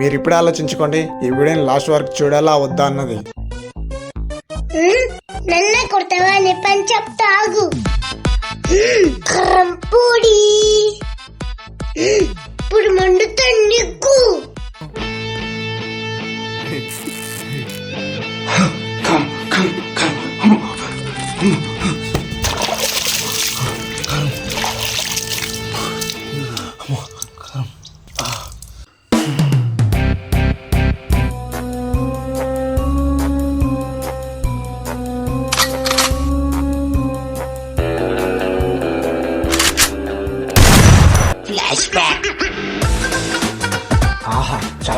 మీరు ఇప్పుడే ఆలోచించుకోండి ఈ వీడియోని లాస్ట్ వరకు చూడాలా వద్దా అన్నది? నన్నే కొడతావా నీ పని చెప్తా ఆగు. పొడి. ఇప్పుడు మండుతా నీకు.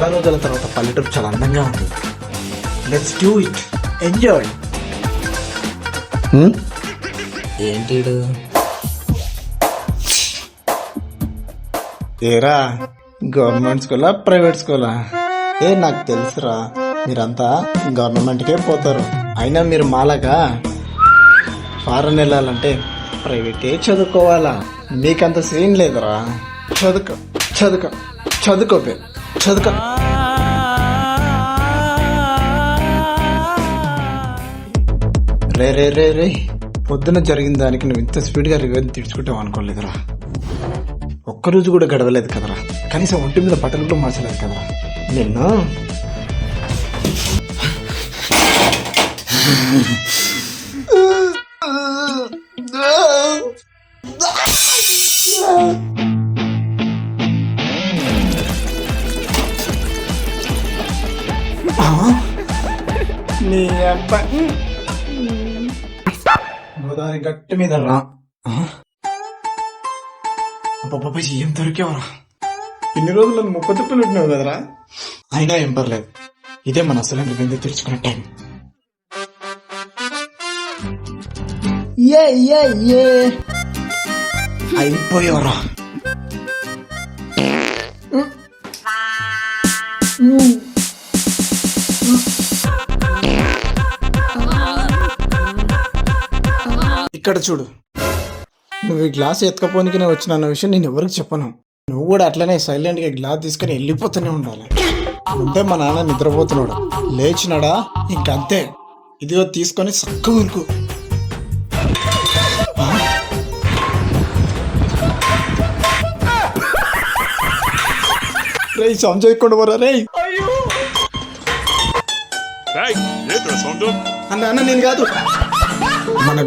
చాలా రోజుల తర్వాత పల్లెటూరు చాలా అందంగా ఉంది. లెట్స్ డూ ఇట్ ఎంజాయ్ ఏంటి ఏరా గవర్నమెంట్ స్కూలా ప్రైవేట్ స్కూలా ఏ నాకు తెలుసురా. మీరంతా గవర్నమెంట్కే పోతారు. అయినా మీరు మాలాగా ఫారెన్ వెళ్ళాలంటే ప్రైవేటే చదువుకోవాలా? మీకంత సీన్ లేదురా. చదువుకో చదువుకో చదువుకోపే చదువుకో. రే రే రే రే. పొద్దున జరిగిన దానికి నువ్వు ఇంత స్పీడ్గా రివెన్ తీర్చుకుంటావు అనుకోలేదురా ఒక్కరోజు కూడా గడవలేదు కదరా. కనీసం ఒంటి మీద బట్టలు కూడా మార్చలేదు కదరా. నిన్న? నీ అబ్బాయి గోదావరి గట్టి మీద రా ఏం దొరికేవరా ఇన్ని రోజులు నన్ను ముప్పై తిప్పలు ఉంటున్నావు కదరా అయినా ఏం పర్లేదు ఇదే మన అసలు విందు తెరుచుకునే టైం ఏ ఏ ఏ అయిపోయావరా ఇక్కడ చూడు. నువ్వు ఈ గ్లాస్ ఎత్తుకపోనికి నేను వచ్చిన అన్న విషయం నేను ఎవరికి చెప్పను. నువ్వు కూడా అట్లనే సైలెంట్గా గ్లాస్ తీసుకొని వెళ్ళిపోతూనే ఉండాలి. ఉంటే మా నాన్న నిద్రపోతున్నాడు. లేచినాడా? ఇంకంతే. ఇదిగో తీసుకొని సక్క ఊరుకు? రేయ్ సంజయ్ పోరా సౌండ్ అన్న అన్న నేను కాదు. మన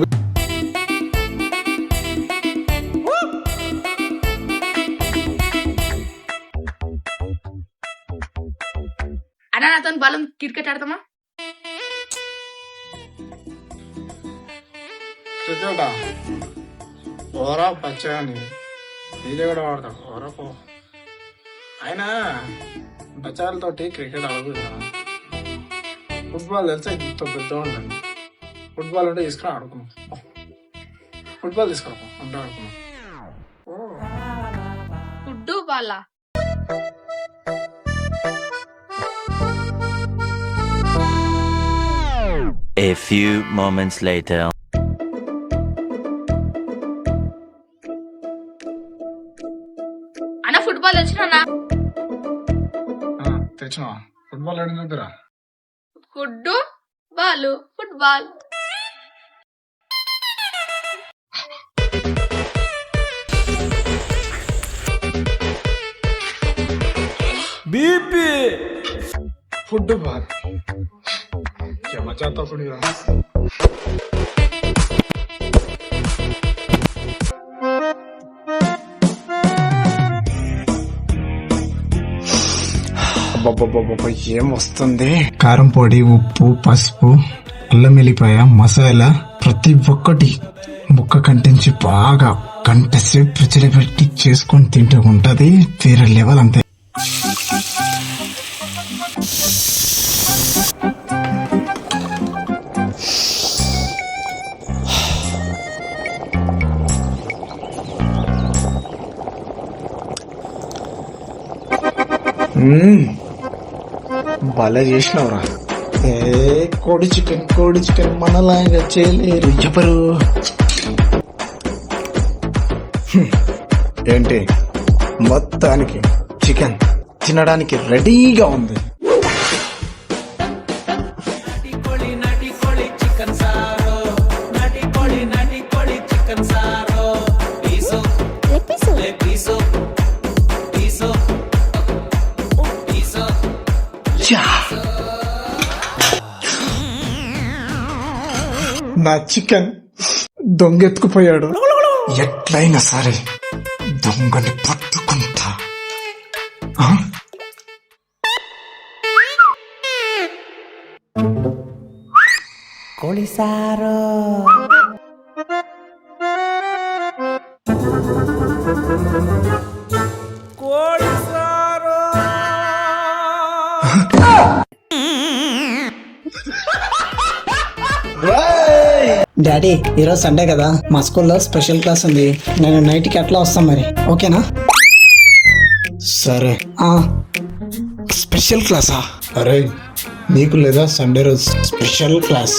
వి- అన్నా నాతో బలం క్రికెట్ ఆడతామా? చూచోటా ఓరా పచ్చని ఇది కూడా వాడతాడు ఓరా పో. అయినా బచ్చాలతోటి క్రికెట్ ఆడకూడదు ఫుట్బాల్ తెలిసే ఇంత పెద్ద ఉండండి ఫుట్బాల్ ఉంటే తీసుకుని ఆడుకున్నాం ఫుట్బాల్ తీసుకురా అంటే ఆడుకున్నాం ఫుడ్ వాళ్ళ. A few moments later. అన్న ఫుట్బాల్ వచ్చినా తెచ్చినా ఫుట్బాల్ ఆడిన దగ్గర? ఫుడ్ బాల్ ఫుట్బాల్ ఫుట్బాల్ మజాతో ఫుడ్ అబ్బబ్బబ్బబ్బ, ఏం వస్తుంది కారం పొడి ఉప్పు పసుపు అల్లం వెల్లిపాయ మసాలా ప్రతి ఒక్కటి ముక్క కంటించి బాగా గంట సేపు ఫ్రిడ్జ్లో పెట్టి చేసుకొని తింటే ఉంటది వేరే లెవెల్ అంతే. భలే చేసినవరా. ఏ కోడి చికెన్ కోడి చికెన్ మనలాగా చేయలేరు. ఎవరు ఏంటి? మొత్తానికి చికెన్ తినడానికి రెడీగా ఉంది. నా చికెన్ దొంగెత్తుకుపోయాడు. ఎట్లయినా సరే దొంగని పట్టుకుంటా. ఆ? డాడీ ఈరోజు సండే కదా. మా స్కూల్లో స్పెషల్ క్లాస్ ఉంది. నేను నైట్కి ఎట్లా వస్తాం మరి? ఓకేనా? సరే. ఆ, స్పెషల్ క్లాసా? అరే నీకు లేదా సండే రోజు స్పెషల్ క్లాస్?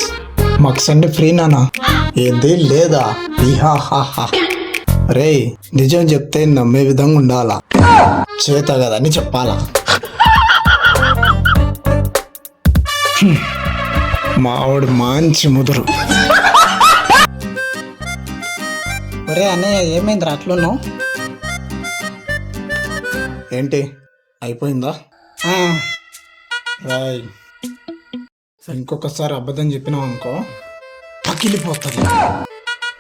మాకు సండే ఫ్రీ నానా ఏంది? లేదా? ఇహాహాహా. రే నిజం చెప్తే నమ్మే విధంగా ఉండాలా? చేత కదని చెప్పాలా? హ్మ్. మా ఆవిడ మంచి ముదురు. ఒరే అన్నయ్య ఏమైంది అట్లున్నావు? ఏంటి? అయిపోయిందా? రాయ్ ఇంకొకసారి అబద్ధం చెప్పినావు అనుకో పగిలిపోతుంది.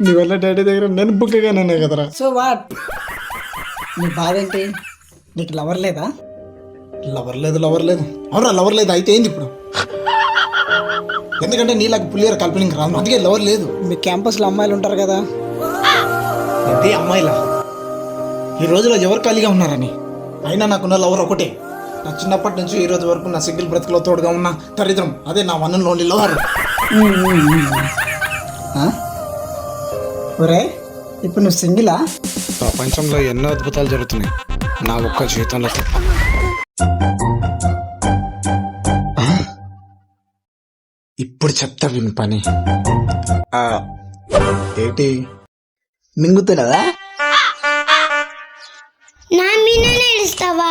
నీ వల్ల డాడీ దగ్గర నేను బుక్కగానే కదరా. సో వాట్ నీ బాధ ఏంటి? నీకు లవర్ లేదా? లవర్ లేదు లవర్ లేదు. అవునా లవర్ లేదు. అయితే ఏంది ఇప్పుడు? ఎందుకంటే నీలాగా పుల్లియర్ కల్పనింగ్ రాదు అందుకే లవర్ లేదు. మీ క్యాంపస్లో అమ్మాయిలు ఉంటారు కదా. ఏంటి అమ్మాయిలా. ఈ రోజులో ఎవరు ఖాళీగా ఉన్నారని? అయినా నాకున్న లవర్ ఒకటే. నా చిన్నప్పటి నుంచి ఈ రోజు వరకు నా సింగిల్ బ్రతుకులో తోడుగా ఉన్న దరిద్రం. అదే నా వన్ అండ్ ఓన్లీ లవర్. ఆ? ఒరే ఇప్పుడు నువ్వు సింగిలా? ప్రపంచంలో ఎన్నో అద్భుతాలు జరుగుతున్నాయి. నా ఒక్క జీవితంలో? ఇప్పుడు చెప్తా విని పని. ఆ, ఏంటి? మింగుతున్నదా నా మీననే ఇస్తావా?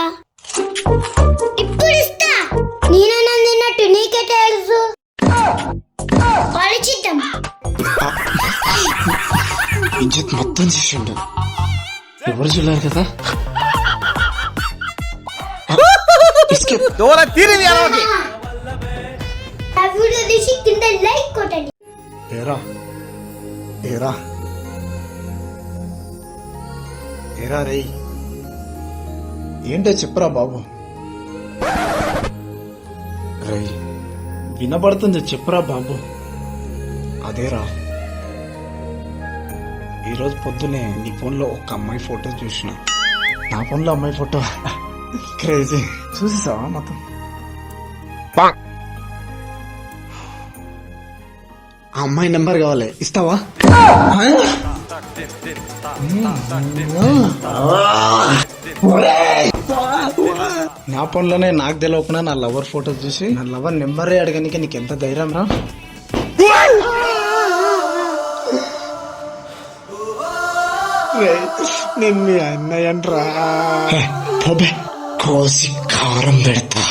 ఇప్పుడు ఇస్తా నేనన్నా తిన్నట్టు నీకే తెలుసు. ఆలోచిద్దాం ఇజ్జత్ మొత్తం చేసిండు. ఎవరు చూడారు కదా? Escape. ఆ వీడియో తీసి కింద లైక్ కొట్టండి. ఏరా? ఏరా? ఏరా రే ఏంటో చెప్పరా బాబు? రే వినబడుతుంది చెప్పరా బాబు? అదేరా. ఈరోజు పొద్దునే నీ ఫోన్లో ఒక అమ్మాయి ఫోటో చూసిన. నా ఫోన్లో అమ్మాయి ఫోటో? క్రేజీ. చూసేసావా మొత్తం? ఆ అమ్మాయి నెంబర్ కావాలి. ఇస్తావా? నా ఫోన్లోనే నాకు తెలియకుండా నా లవర్ ఫోటో చూసి నా లవర్ నెంబరే అడగనికి నీకు ఎంత ధైర్యం రా? నేను మీ అన్నయ్యన్రా కోసి కారం పెడతా.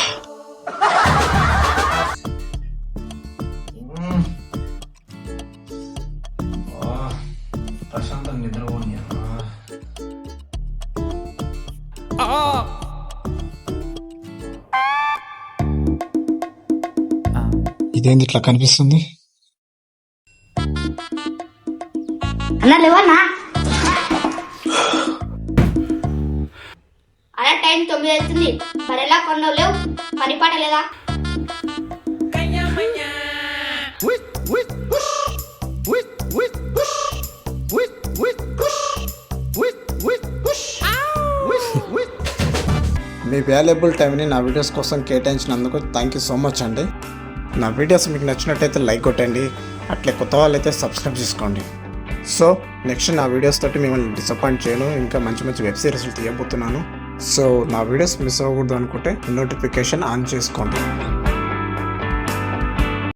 ఇదేంది ఇట్లా కనిపిస్తుంది? అన్నా లేవన్నా? అలా టైం తొమ్మిది అవుతుంది. మరి ఎలా కొన్నావు లేవు. పని పాట లేదా? మీ వాల్యుబుల్ టైంని నా వీడియోస్ కోసం కేటాయించినందుకు థ్యాంక్ యూ సో మచ్ అండి. నా వీడియోస్ మీకు నచ్చినట్టయితే లైక్ కొట్టండి. అట్లే కొత్త వాళ్ళైతే సబ్స్క్రైబ్ చేసుకోండి. సో నెక్స్ట్ నా వీడియోస్ తోటి మిమ్మల్ని డిసప్పాయింట్ చేయను. ఇంకా మంచి మంచి వెబ్ సిరీస్లు తీయబోతున్నాను. సో నా వీడియోస్ మిస్ అవ్వకూడదు అనుకుంటే నోటిఫికేషన్ ఆన్ చేసుకోండి.